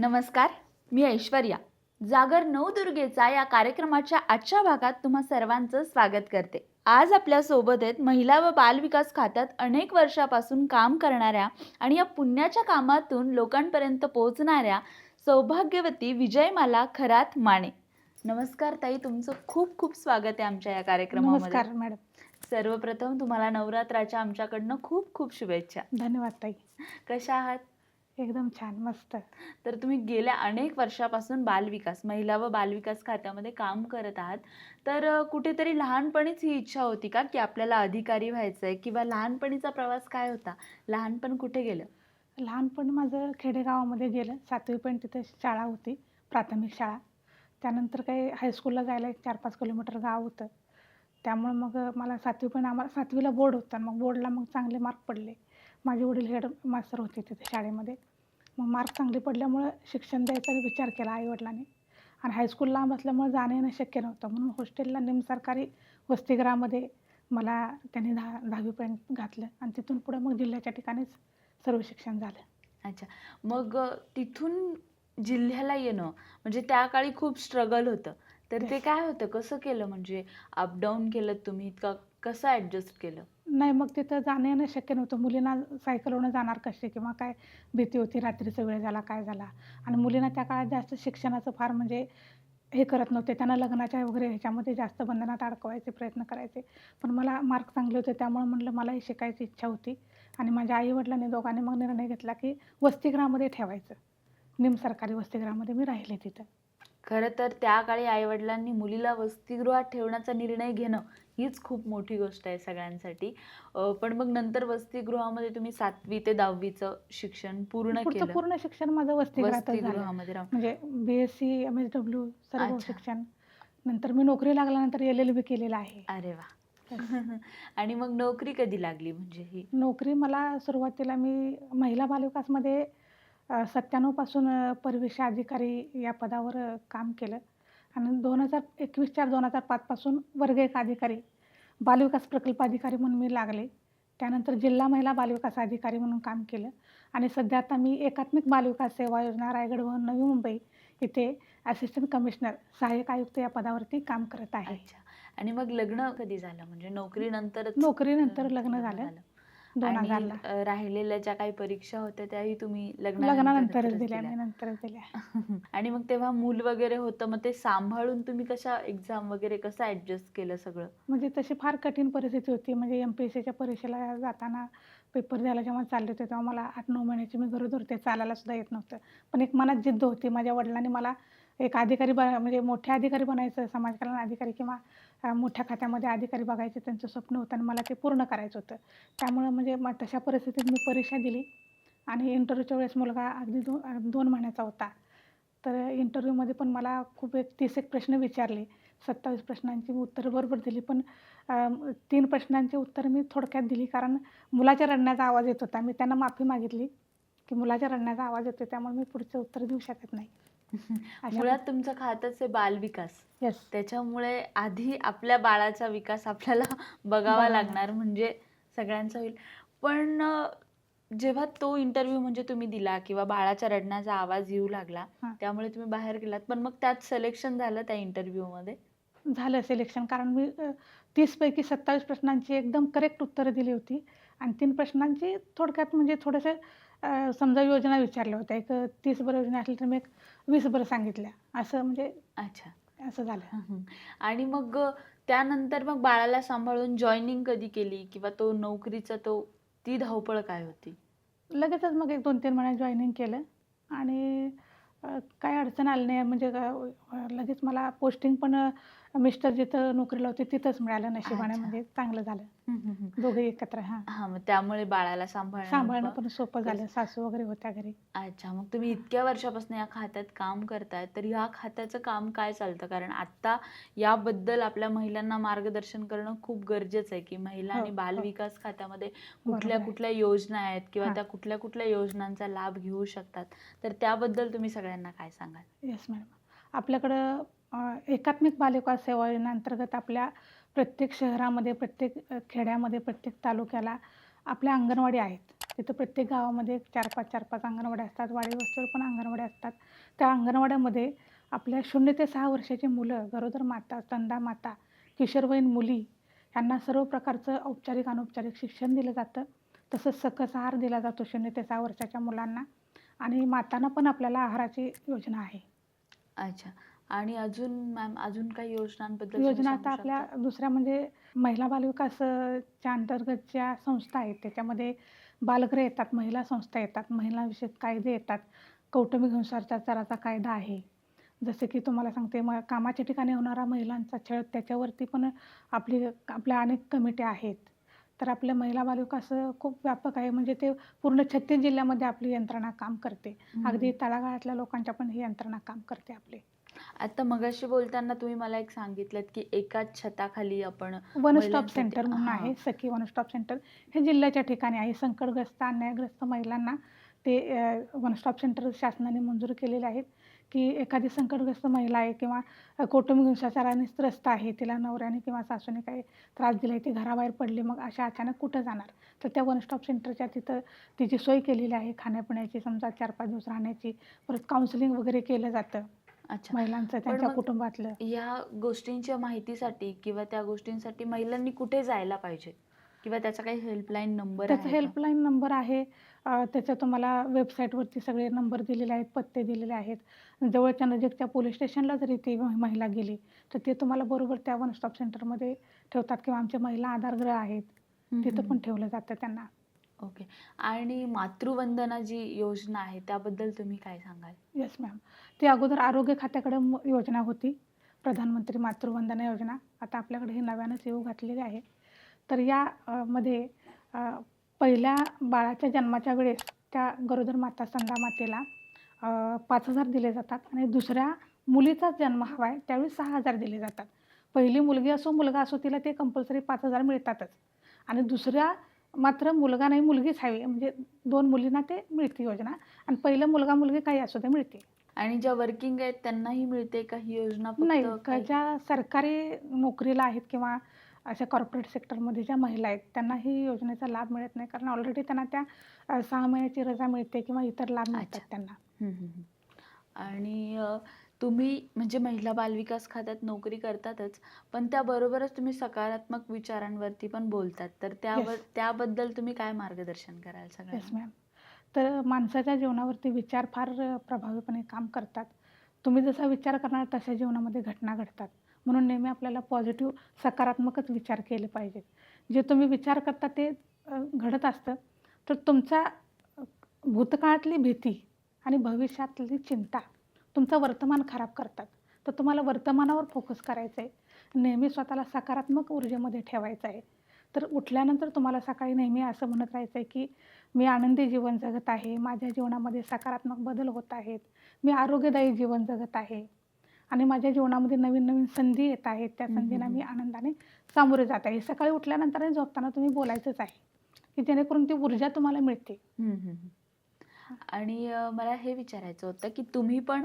नमस्कार मी ऐश्वर्या. जागर नवदुर्गेचा या कार्यक्रमाच्या आजच्या भागात तुम्हा सर्वांचं स्वागत करते. आज आपल्यासोबत आहेत महिला व बालविकास खात्यात अनेक वर्षापासून काम करणाऱ्या आणि या पुण्याच्या कामातून लोकांपर्यंत पोहोचणाऱ्या सौभाग्यवती विजयमाला खरात माने. नमस्कार ताई तुमचं खूप खूप स्वागत आहे आमच्या या कार्यक्रमामध्ये. नमस्कार मॅडम. सर्वप्रथम तुम्हाला नवरात्राच्या आमच्याकडनं खूप खूप शुभेच्छा. धन्यवाद ताई. कशा आहात? एकदम छान मस्त. तर तुम्ही गेल्या अनेक वर्षापासून बालविकास महिला व बालविकास खात्यामध्ये काम करत आहात. तर कुठेतरी लहानपणीच ही इच्छा होती का की आपल्याला अधिकारी व्हायचं आहे किंवा लहानपणीचा प्रवास काय होता? लहानपण कुठे गेलं? लहानपण माझं खेडेगावामध्ये गेलं. सातवीपर्यंत तिथे शाळा होती प्राथमिक शाळा. त्यानंतर काही हायस्कूलला जायला एक चार पाच किलोमीटर गाव होतं. त्यामुळं मग मला सातवीपर्यंत आम्हाला सातवीला बोर्ड होता मग बोर्डला मग चांगले मार्क पडले. माझे वडील हेड मास्तर होते तिथे शाळेमध्ये. मग मार्क चांगले पडल्यामुळं शिक्षण द्यायचा विचार केला आईवडिलांनी. आणि हायस्कूल लांब असल्यामुळं जाणं येणं शक्य नव्हतं. म्हणून हॉस्टेलला निम सरकारी वसतिगृहामध्ये मला त्यांनी दहा दहावीपर्यंत घातलं. आणि तिथून पुढं मग जिल्ह्याच्या ठिकाणीच सर्व शिक्षण झालं. अच्छा. मग तिथून जिल्ह्याला येणं म्हणजे त्या काळी खूप स्ट्रगल होतं. तर ते. काय होतं? कसं केलं? म्हणजे अपडाऊन केलं तुम्ही? इतका कसं ॲडजस्ट केलं? नाही मग तिथं जाणं येणं शक्य नव्हतं. मुलींना सायकलवरून जाणार कसे किंवा काय भीती होती रात्रीचा वेळ झाला काय झाला? आणि मुलींना त्या काळात जास्त शिक्षणाचं फार म्हणजे हे करत नव्हते. त्यांना लग्नाच्या वगैरे ह्याच्यामध्ये जास्त बंधनात अडकवायचे प्रयत्न करायचे. पण मला मार्क चांगले होते त्यामुळे म्हणलं मलाही शिकायची इच्छा होती. आणि माझ्या आईवडिलांनी दोघांनी मग निर्णय घेतला की वसतिगृहामध्ये ठेवायचं. निम सरकारी वसतिगृहामध्ये मी राहिले तिथं. खरं तर त्या काळी आईवडिलांनी मुलीला वसतिगृहात ठेवण्याचा निर्णय घेणं हीच खूप मोठी गोष्ट आहे सगळ्यांसाठी. पण मग नंतर वसतिगृहामध्ये तुम्ही सातवी ते दहावीचं शिक्षण पूर्ण केलं? पूर्ण शिक्षण माझं वसतिगृहामध्ये म्हणजे B S C M S W सर्व. शिक्षण. नंतर मी नोकरी लागल्यानंतर एल एल बी केलेलं आहे. अरे वा. आणि मग नोकरी कधी लागली म्हणजे ही? नोकरी मला सुरुवातीला मी महिला बालविकासमध्ये सत्त्याण्णवपासून परिवेश अधिकारी या पदावर काम केलं. आणि दोन हजार एकवीस चार दोन हजार पाचपासून वर्ग एक अधिकारी बालविकास प्रकल्प अधिकारी म्हणून मी लागले. त्यानंतर जिल्हा महिला बालविकास अधिकारी म्हणून काम केलं. आणि सध्या आता मी एकात्मिक बालविकास सेवा योजना रायगड व नवी मुंबई इथे असिस्टंट कमिशनर सहाय्यक आयुक्त या पदावरती काम करत आहे. आणि मग लग्न कधी झालं? म्हणजे नोकरीनंतर नोकरीनंतर लग्न झालं. दोन आणि हजारला राहिलेल्या ज्या काही परीक्षा होत्या त्याही तुम्ही लग्नानंतरच दिल्या. मी नंतरच दिल्या. आणि मग तेव्हा मूल वगैरे होतं मग ते सांभाळून तुम्ही कशा एक्झाम वगैरे कसं ऍडजस्ट केलं सगळं? म्हणजे तशी फार कठीण परिस्थिती होती. म्हणजे एम पी एस सीच्या परीक्षेला जाताना पेपर द्यायला जेव्हा चालले होते तेव्हा मला आठ नऊ महिन्याची मी गरोदर होते चालायला सुद्धा येत नव्हतं. पण एक मनात जिद्द होती. माझ्या वडिलांनी मला एक अधिकारी ब म्हणजे मोठे अधिकारी बनायचं समाज कल्याण अधिकारी किंवा मोठ्या खात्यामध्ये अधिकारी बघायचे त्यांचं स्वप्न होतं आणि मला ते पूर्ण करायचं होतं. त्यामुळं म्हणजे मग तशा परिस्थितीत मी परीक्षा दिली आणि इंटरव्ह्यूच्या वेळेस मुलगा अगदी दो दोन महिन्याचा होता. तर इंटरव्ह्यूमध्ये पण मला खूप एक तीस एक प्रश्न विचारले. सत्तावीस प्रश्नांची मी उत्तरं बरोबर दिली पण तीन प्रश्नांची उत्तरं मी थोडक्यात दिली कारण मुलाच्या रडण्याचा आवाज येत होता. मी त्यांना माफी मागितली की मुलाच्या रडण्याचा आवाज येतो त्यामुळे मी पुढचं उत्तर देऊ शकत नाही. मुळात तुमचं खातच आहे बालविकास. येस त्याच्यामुळे आधी आपल्या बाळाचा विकास आपल्याला बघावा लागणार म्हणजे सगळ्यांचा होईल. पण जेव्हा तो इंटरव्ह्यू म्हणजे तुम्ही दिला किंवा बाळाच्या रडण्याचा आवाज येऊ लागला हां. त्यामुळे तुम्ही बाहेर गेलात. पण मग त्यात सिलेक्शन झालं त्या इंटरव्ह्यू मध्ये? झालं सिलेक्शन कारण मी अ, तीसपैकी सत्तावीस प्रश्नांची एकदम करेक्ट उत्तरं दिली होती. आणि तीन प्रश्नांची थोडक्यात म्हणजे थोडंसं अ, समजा योजना विचारल्या होत्या. एक तीस बरं योजना असल्या तर मी एक वीस बरं सांगितल्या. असं म्हणजे अच्छा. असं झालं. हम्म. आणि मग अ, त्यानंतर मग बाळाला सांभाळून जॉईनिंग कधी केली? किंवा तो नोकरीचा तो ती धावपळ काय होती? लगेचच मग एक दोन तीन महिन्यात जॉईनिंग केलं. आणि अ, काय अडचण आली नाही. म्हणजे अ, लगेच मला पोस्टिंग पण मिस्टर जिथं नोकरीला होते तिथंच मिळालं नशिबाने अच्छा. म्हणजे चांगलं झालं दोघे एकत्र हां हा मग त्यामुळे बाळाला सांभाळणं सांभाळणं पण- सोपं झालं सासू वगैरे होत्या घरी अच्छा मग तुम्ही इतक्या वर्षापासून या खात्यात काम करताय तर या खात्याचं काम काय चालतं कारण आता याबद्दल आपल्या महिलांना मार्गदर्शन करणं खूप गरजेचं आहे की महिला हो, आणि हो. बालविकास खात्यामध्ये कुठल्या आहे. कुठल्या योजना आहेत किंवा हां. त्या कुठल्या कुठल्या योजनांचा लाभ घेऊ शकतात तर त्याबद्दल तुम्ही सगळ्यांना काय सांगाल येस मॅडम आपल्याकडं एकात्मिक बालिका सेवा योजनेअंतर्गत आपल्या प्रत्येक शहरामध्ये प्रत्येक खेड्यामध्ये प्रत्येक तालुक्याला आपल्या अंगणवाडी आहेत. तिथं प्रत्येक गावामध्ये चार पाच चार पाच अंगणवाड्या असतात. वाडी वस्तीवर पण अंगणवाड्या असतात. त्या अंगणवाड्यामध्ये आपल्या शून्य ते सहा वर्षाची मुलं गरोदर माता स्तनदा माता किशोरवयीन मुली यांना सर्व प्रकारचं औपचारिक अनौपचारिक शिक्षण दिलं जातं. तसंच सकस आहार दिला जातो शून्य ते सहा वर्षाच्या मुलांना. आणि मातांना पण आपल्याला आहाराची योजना आहे. अच्छा. आणि अजून मॅम अजून काही योजनांबद्दल योजना आता आपल्या? दुसऱ्या म्हणजे महिला बालविकास अ, च्या अंतर्गत ज्या संस्था आहेत. त्याच्यामध्ये बालगृह येतात महिला संस्था येतात महिलाविषयक कायदे येतात. कौटुंबिक हिंसाचाराचा कायदा आहे. जसे की तुम्हाला सांगते मग कामाच्या ठिकाणी होणारा महिलांचा छळ त्याच्यावरती पण आपली आपल्या अनेक कमिट्या आहेत. तर आपल्या महिला बालविकास खूप व्यापक आहे. म्हणजे ते पूर्ण छत्तीस जिल्ह्यामध्ये आपली यंत्रणा काम करते. अगदी. तळागाळातल्या लोकांच्या पण ही यंत्रणा काम करते आपली. आता मगाशी बोलताना तुम्ही मला एक सांगितलं की एकाच छताखाली आपण वन स्टॉप महिलांसाठी- सेंटर म्हणून. आहे सखी वन स्टॉप सेंटर हे जिल्ह्याच्या ठिकाणी आहे. संकटग्रस्त अन्यायग्रस्त महिलांना ते वन स्टॉप सेंटर शासनाने मंजूर केलेले आहेत की एखादी संकटग्रस्त महिला आहे किंवा अ, कौटुंबिक हिंसाचाराने त्रस्त आहे तिला नवऱ्याने किंवा सासूने काही त्रास दिला आहे ती घराबाहेर पडली मग अशा अचानक कुठं जाणार? तर त्या वन स्टॉप सेंटरच्या तिथं तिची सोय केलेली आहे खाण्यापिण्याची समजा चार पाच दिवस राहण्याची परत काउन्सिलिंग वगैरे केलं जातं. अच्छा. महिलांचं त्यांच्या मग- कुटुंबातलं. या गोष्टींच्या माहितीसाठी किंवा त्या गोष्टींसाठी महिलांनी कुठे जायला पाहिजे? किंवा त्याचा काही हेल्पलाईन नंबर त्याचा आहे का? हेल्पलाईन नंबर आहे. अ, त्याचं तुम्हाला वेबसाईटवरती सगळे नंबर दिलेले आहेत पत्ते दिलेले आहेत. जवळच्या नजीकच्या पोलीस स्टेशनला जरी ती मह- महिला गेली तर ते तुम्हाला बरोबर त्या वन स्टॉप सेंटरमध्ये ठेवतात किंवा आमचे महिला आधारगृह आहेत. हम्म, तिथं हम्म. पण ठेवलं जातं त्यांना. ओके. आणि मातृवंदना जी योजना आहे त्याबद्दल तुम्ही काय सांगाल? येस मॅम ते अगोदर आरोग्य खात्याकडे म- योजना होती. प्रधानमंत्री मातृवंदना योजना. आता आपल्याकडे ही नव्यानंच येऊ घातलेली आहे. तर या अ, मध्ये अ, पहिल्या बाळाच्या जन्माच्या वेळेस त्या गरोदर माता संधा मातेला अ, पाच हजार दिले जातात आणि दुसऱ्या मुलीचाच जन्म हवा आहे त्यावेळी सहा हजार दिले जातात. पहिली मुलगी असो मुलगा असो तिला ते कंपल्सरी पाच हजार मिळतातच. आणि दुसऱ्या मात्र मुलगा नाही मुलगीच हवी. म्हणजे दोन मुलींना ते मिळते योजना. आणि पहिलं मुलगा मुलगी काही असू दे मिळते. आणि ज्या वर्किंग आहेत त्यांनाही मिळते का ही योजना नाही का काही- ज्या सरकारी नोकरीला आहेत किंवा अशा कॉर्पोरेट सेक्टरमध्ये ज्या महिला आहेत त्यांना ही योजनेचा लाभ मिळत नाही. कारण ऑलरेडी त्यांना त्या सहा महिन्याची रजा मिळते किंवा इतर लाभ मिळतात. त्यांना. आणि तुम्ही म्हणजे महिला बालविकास खात्यात नोकरी करतातच पण त्याबरोबरच तुम्ही सकारात्मक विचारांवरती पण बोलतात. तर त्यावर Yes. त्याबद्दल तुम्ही काय मार्गदर्शन कराल सगळ्यांना? मॅम तर माणसाच्या जीवनावरती विचार फार प्रभावीपणे काम करतात. तुम्ही जसा विचार करणार तशा जीवनामध्ये घटना घडतात. म्हणून नेहमी आपल्याला पॉझिटिव्ह सकारात्मकच विचार केले पाहिजेत. जे तुम्ही विचार करता ते घडत असतं. तर तुमचा भूतकाळातली भीती आणि भविष्यातली चिंता तुमचं वर्तमान खराब करतात. तर तुम्हाला वर्तमानावर फोकस करायचं आहे नेहमी स्वतःला सकारात्मक ऊर्जेमध्ये ठेवायचं आहे तर उठल्यानंतर तुम्हाला सकाळी नेहमी असं म्हणत राहायचं आहे की मी आनंदी जीवन जगत आहे. माझ्या जीवनामध्ये सकारात्मक बदल होत आहेत. मी आरोग्यदायी जीवन जगत आहे. आणि माझ्या जीवनामध्ये नवीन नवीन संधी येत आहेत. त्या संधींना मी आनंदाने सामोरे जात आहे. सकाळी उठल्यानंतर झोपताना तुम्ही बोलायचंच आहे. की जेणेकरून ती ऊर्जा तुम्हाला मिळते. आणि मला हे विचारायचं होतं की तुम्ही पण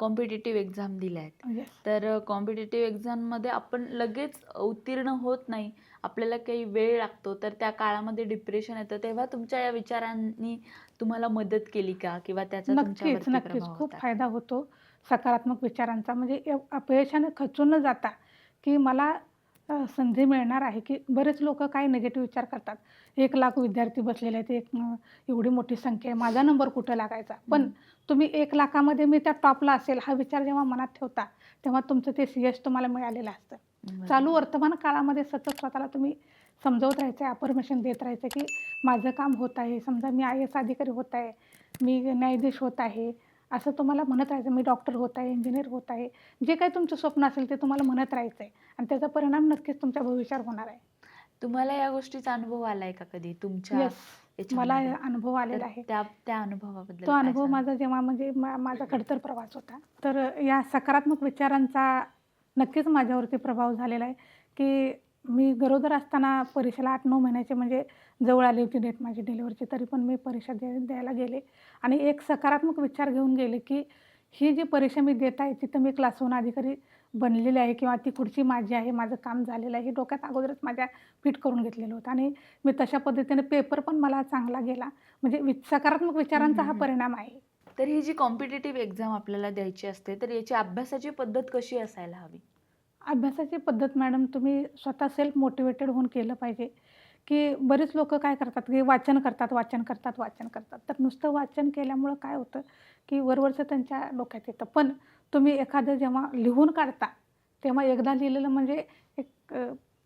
कॉम्पिटेटिव्ह एक्झाम दिल्या आहेत तर कॉम्पिटेटिव्ह एक्झाममध्ये आपण लगेच उत्तीर्ण होत नाही. आपल्याला काही वेळ लागतो. तर त्या काळामध्ये डिप्रेशन येतं. तेव्हा तुमच्या या विचारांनी तुम्हाला मदत केली का? किंवा त्याचा नक्कीच नक्कीच. खूप? फायदा होतो सकारात्मक विचारांचा. म्हणजे अपयशाने खचून न जाता की मला अ, संधी मिळणार आहे की बरेच लोक काय निगेटिव्ह विचार करतात एक लाख विद्यार्थी बसलेले आहेत एक अ, एवढी मोठी संख्या आहे माझा नंबर कुठं लागायचा पण हम्म. तुम्ही एक लाखामध्ये मी त्या टॉपला असेल हा विचार जेव्हा मनात ठेवता तेव्हा तुमचं ते यश तुम्हाला मिळालेलं असतं बरोबर. चालू वर्तमान काळामध्ये सतत स्वतःला तुम्ही समजवत राहायचं आहे अफर्मेशन देत राहायचं की माझं काम होत आहे समजा मी आय एस अधिकारी होत आहे मी न्यायाधीश होत आहे असं तुम्हाला म्हणत राहायचं. मी डॉक्टर होत आहे इंजिनियर होत आहे. जे काही तुमचं स्वप्न असेल ते तुम्हाला म्हणत राहायचं आहे आणि त्याचा परिणाम नक्कीच तुमच्या भविष्यावर होणार आहे. तुम्हाला या गोष्टीचा अनुभव आलाय का कधी? तुमच्या मला? अनुभव आलेला आहे. त्या त्या अनुभवाबद्दल तो अनुभव? माझा जेव्हा म्हणजे माझा खडतर प्रवास होता. तर या सकारात्मक विचारांचा नक्कीच माझ्यावरती प्रभाव झालेला आहे. की मी गरोदर असताना परीक्षेला आठ नऊ महिन्याचे म्हणजे जवळ आली होती डेट माझी डिलिव्हरची तरी पण मी परीक्षा द्या द्यायला गेले. आणि एक सकारात्मक विचार घेऊन गेले की ही जी परीक्षा मी देत आहे तिथं मी क्लास वन अधिकारी बनलेली आहे किंवा ती खुर्ची माझी आहे माझं काम झालेलं आहे हे डोक्यात अगोदरच माझ्या फिट करून घेतलेलं होतं. आणि मी तशा पद्धतीने पेपर पण मला चांगला गेला. म्हणजे वि सकारात्मक विचारांचा हा. परिणाम आहे. तर ही जी कॉम्पिटेटिव्ह एक्झाम आपल्याला द्यायची असते तर याची अभ्यासाची पद्धत कशी असायला हवी? अभ्यासाची पद्धत मॅडम तुम्ही स्वतः सेल्फ मोटिवेटेड होऊन केलं पाहिजे. की बरेच लोक काय करतात की वाचन करतात वाचन करतात वाचन करतात. तर नुसतं वाचन केल्यामुळं काय होतं की वरवरचं त्यांच्या डोक्यात येतं. पण तुम्ही एखादं जेव्हा लिहून काढता तेव्हा एकदा लिहिलेलं म्हणजे एक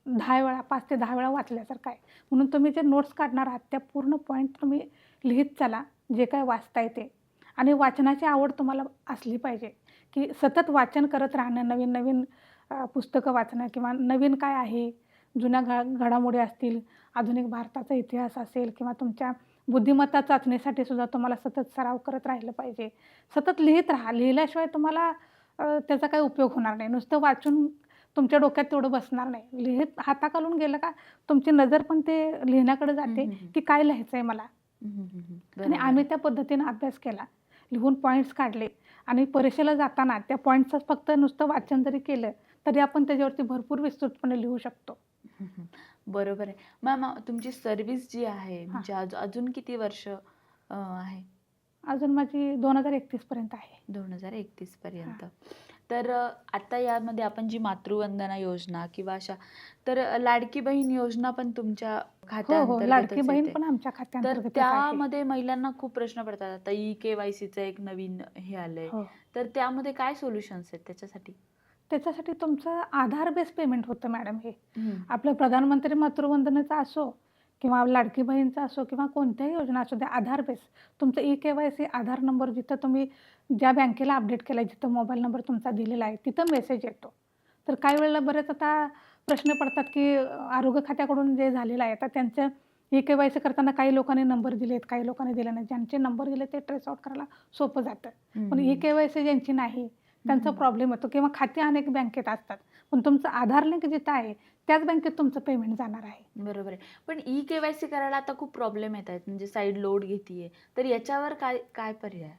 दहा वेळा पाच ते दहा वेळा वाचल्यासारखं आहे. म्हणून तुम्ही जे नोट्स काढणार आहात त्या पूर्ण पॉईंट तुम्ही लिहित चला जे काय वाचता येते आणि वाचनाची आवड तुम्हाला असली पाहिजे की सतत वाचन करत राहणं नवीन नवीन पुस्तकं वाचणं किंवा नवीन काय आहे जुन्या घ घडामोडी असतील आधुनिक भारताचा इतिहास असेल किंवा तुमच्या बुद्धिमत्ता चाचणीसाठी सुद्धा तुम्हाला सतत सराव करत राहिलं पाहिजे सतत लिहित राहा लिहिल्याशिवाय तुम्हाला त्याचा काही उपयोग होणार नाही नुसतं वाचून तुमच्या डोक्यात तेवढं बसणार नाही लिहित हाताखालून गेलं का तुमची नजर पण ते लिहिण्याकडे जाते. की काय लिहायचं आहे मला. आणि. आम्ही त्या पद्धतीने अभ्यास केला लिहून पॉईंट्स काढले आणि परीक्षेला जाताना त्या पॉईंट्सचं फक्त नुसतं वाचन जरी केलं तरी आपण त्याच्यावरती भरपूर विस्तृतपणे लिहू शकतो. बरोबर आहे. मॅम तुमची सर्व्हिस जी आहे म्हणजे अजून अजून किती वर्ष अ, आहे? अजून माझी दोन हजार एकतीसपर्यंत आहे. दोन हजार एकतीस पर्यंत. तर अ, आता यामध्ये आपण जी मातृवंदना योजना किंवा अशा तर अ, लाडकी बहीण योजना पण तुमच्या हो हो लाडकी खात्याअंतर्गतच बहीण. पण आमच्या तर त्यामध्ये महिलांना खूप प्रश्न पडतात. आता ई के वाय सीचं एक नवीन हे आलंय. हो. तर त्यामध्ये काय सोल्युशन्स आहेत त्याच्यासाठी? त्याच्यासाठी तुमचं आधार बेस पेमेंट होतं मॅडम हे. आपलं प्रधानमंत्री मातृवंदनेचा असो किंवा लाडकी बहीणचा असो किंवा कोणत्याही योजना असू द्या आधार बेस. तुमचं E K Y C Aadhaar number जिथं तुम्ही ज्या बँकेला अपडेट केला आहे जिथं मोबाईल नंबर तुमचा दिलेला आहे तिथं मेसेज येतो. तर काही वेळेला बरेच आता प्रश्न पडतात की आरोग्य खात्याकडून जे झालेलं आहे आता त्यांचं ई के वाय सी करताना काही लोकांनी नंबर दिलेत काही लोकांनी दिले नाही. ज्यांचे नंबर दिले ते ट्रेस आउट करायला सोपं जातं. पण ई के वाय सी ज्यांची नाही त्यांचा. प्रॉब्लेम येतो किंवा खाते अनेक बँकेत असतात. पण तुमचं आधार लिंक जिथं आहे त्याच बँकेत तुमचं पेमेंट जाणार आहे. बरोबर आहे. पण ई के वाय सी करायला आता खूप प्रॉब्लेम येत आहेत. म्हणजे साईड लोड घेतीये. तर याच्यावर काय काय पर्याय?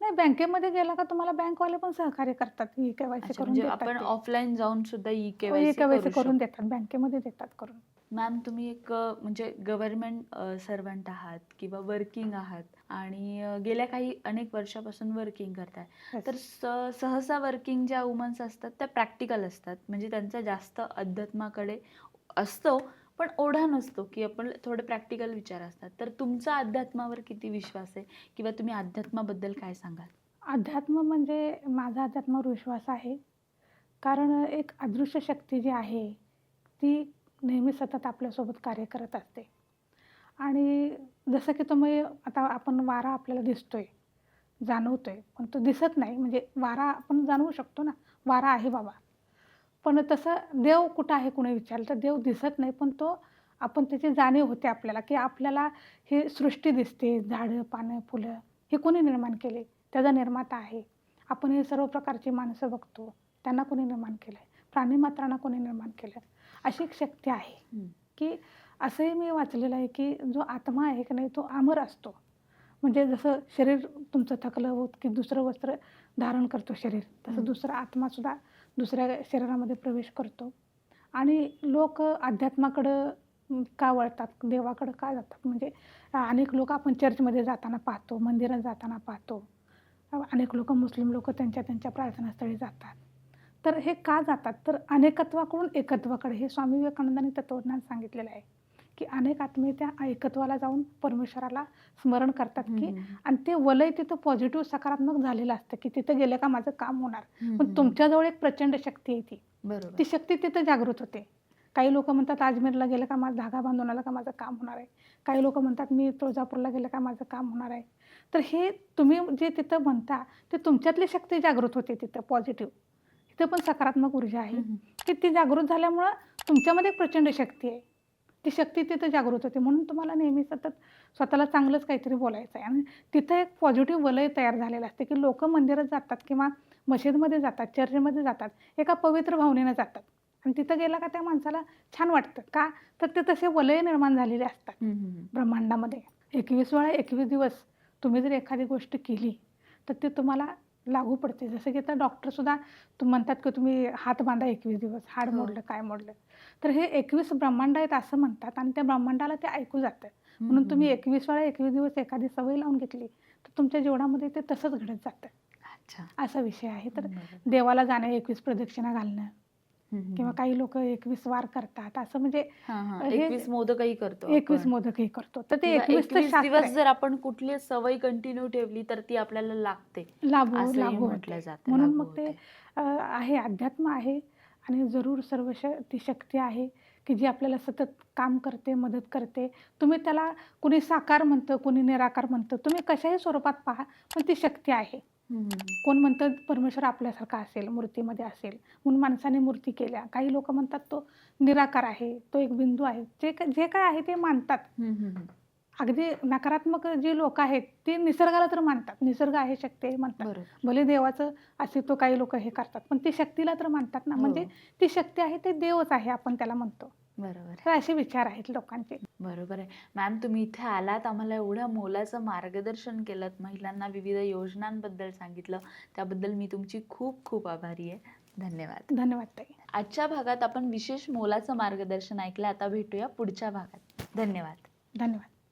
नाही बँकेमध्ये गेला का तुम्हाला बँकवाले पण सहकार्य करतात ई केवायसी अच्छा, करून म्हणजे देतात आपण ते. ऑफलाईन जाऊन सुद्धा ई हो, केवायसी E-KYC करून देतात बँकेमध्ये देतात करून मॅम तुम्ही एक अ, म्हणजे गव्हर्नमेंट सर्वंट आहात किंवा वर्किंग आहात आणि अ, गेल्या काही अनेक वर्षापासून वर्किंग करताय Yes. तर स सहसा वर्किंग ज्या वुमन्स असतात त्या प्रॅक्टिकल असतात म्हणजे त्यांचा जास्त अध्यात्माकडे असतो पण ओढा नसतो की आपण थोडे प्रॅक्टिकल विचार असतात. तर तुमचा अध्यात्मावर किती विश्वास आहे? किंवा तुम्ही अध्यात्माबद्दल काय सांगाल? अध्यात्म म्हणजे माझा अध्यात्मावर विश्वास आहे. कारण एक अदृश्य शक्ती जी आहे ती नेहमी सतत आपल्यासोबत कार्य करत असते. आणि जसं की तुम्ही आता आपण वारा आपल्याला दिसतोय जाणवतोय पण तो दिसत नाही. म्हणजे वारा आपण जाणवू शकतो ना. वारा आहे बाबा. पण तसं देव कुठं आहे कोणी विचारलं तर देव दिसत नाही पण तो आपण त्याची जाणीव होते आपल्याला की आपल्याला ही सृष्टी दिसते झाडं पानं फुलं हे कोणी निर्माण केले? त्याचा निर्माता आहे. आपण हे सर्व प्रकारची माणसं बघतो त्यांना कोणी निर्माण केलं आहे प्राणीमात्रांना कोणी निर्माण केलं? अशी एक शक्ती आहे. की असंही मी वाचलेलं आहे की जो आत्मा आहे की नाही तो अमर असतो. म्हणजे जसं शरीर तुमचं थकलं होत की दुसरं वस्त्र धारण करतो शरीर तसं. दुसरा आत्मासुद्धा दुसऱ्या शरीरामध्ये प्रवेश करतो. आणि लोक अध्यात्माकडं का वळतात? देवाकडं का जातात? म्हणजे अनेक लोक आपण चर्चमध्ये जाताना पाहतो मंदिरात जाताना पाहतो. अनेक लोक मुस्लिम लोक त्यांच्या त्यांच्या प्रार्थनास्थळी जातात. तर हे का जातात? तर अनेकत्वाकडून एकत्वाकडे. हे स्वामी विवेकानंदांनी तत्वज्ञान सांगितलेलं आहे. की अनेक आत्मे त्या एकत्वाला जाऊन परमेश्वराला स्मरण करतात की. आणि ते वलय तिथं पॉझिटिव्ह सकारात्मक झालेलं असतं की तिथं गेलं का माझं काम होणार. पण तुमच्याजवळ एक प्रचंड शक्ती आहे ती. बरोबर. ती शक्ती तिथं जागृत होते. काही लोक म्हणतात अजमेरला गेलं का माझा धागा बांधून आला का माझं काम होणार आहे? काही लोक म्हणतात मी तुळजापूरला गेलं का माझं काम होणार आहे? तर हे तुम्ही जे तिथं म्हणता ते तुमच्यातली शक्ती जागृत होते तिथं पॉझिटिव्ह तिथं पण सकारात्मक ऊर्जा आहे. की ती जागृत झाल्यामुळं तुमच्यामध्ये एक प्रचंड शक्ती आहे. ती शक्ती तिथं जागृत होते. म्हणून तुम्हाला नेहमी सतत स्वतःला चांगलंच काहीतरी बोलायचं आहे आणि तिथं एक पॉझिटिव्ह वलय तयार झालेलं असते की लोक मंदिरात जातात किंवा मशीदमध्ये जातात चर्चमध्ये जातात एका पवित्र भावनेनं जातात. आणि तिथं गेला का त्या माणसाला छान वाटतं. का? तर ते तसे वलय निर्माण झालेले असतात. ब्रह्मांडामध्ये. एकवीस वेळा एकवीस दिवस तुम्ही जर एखादी गोष्ट केली तर ते तुम्हाला लागू पडते. जसं की आता डॉक्टर सुद्धा तुम म्हणतात की तुम्ही हात बांधा एकवीस दिवस. हाड हो. मोडलं काय मोडलं. तर हे एकवीस ब्रह्मांड आहेत असं म्हणतात आणि त्या ब्रह्मांडाला ते ऐकू जातं म्हणून तुम्ही. एकवीस वेळा एकवीस दिवस एखादी सवय लावून घेतली तर तुमच्या जीवनामध्ये ते तसंच घडत जातं अच्छा असा विषय आहे तर. देवाला जाणं एकवीस प्रदक्षिणा घालणं किंवा. काही लोक एकवीस वार करतात असं म्हणजे एकवीस मोदकही करतो एकवीस. मोदकही करतो तर ते किंवा एकवीस तर 21 शास्त्र दिवस. जर आपण कुठली सवय कंटिन्यू ठेवली तर ती आपल्याला लागते लागू लागू म्हटलं जातं म्हणून मग ते आहे अध्यात्म आहे आणि जरूर सर्व श- ती शक्ती आहे की जी आपल्याला सतत काम करते मदत करते. तुम्ही त्याला कुणी साकार म्हणतं कुणी निराकार म्हणतं तुम्ही कशाही स्वरूपात पहा पण ती शक्ती आहे. कोण म्हणतं परमेश्वर आपल्यासारखा असेल मूर्तीमध्ये असेल. म्हणून माणसाने मूर्ती केल्या. काही लोक म्हणतात तो निराकार आहे तो एक बिंदू आहे. जे काय जे काय आहे ते मानतात. अगदी नकारात्मक जी लोक आहेत ती निसर्गाला तर मानतात. निसर्ग आहे शक्ती आहे म्हणतात. बरोबर. भले देवाचं अस्तित्व काही लोक हे करतात पण ती शक्तीला तर मानतात ना. म्हणजे हो. ती शक्ती आहे ते देवच आहे आपण त्याला म्हणतो. बरोबर. तर असे विचार आहेत लोकांचे. बरोबर आहे. मॅम तुम्ही इथे आलात आम्हाला एवढं मोलाचं मार्गदर्शन केलं महिलांना विविध योजनांबद्दल सांगितलं. त्याबद्दल मी तुमची खूप खूप आभारी आहे. धन्यवाद. धन्यवाद ताई. आजच्या भागात आपण विशेष मोलाचं मार्गदर्शन ऐकलं. आता भेटूया पुढच्या भागात. धन्यवाद. धन्यवाद.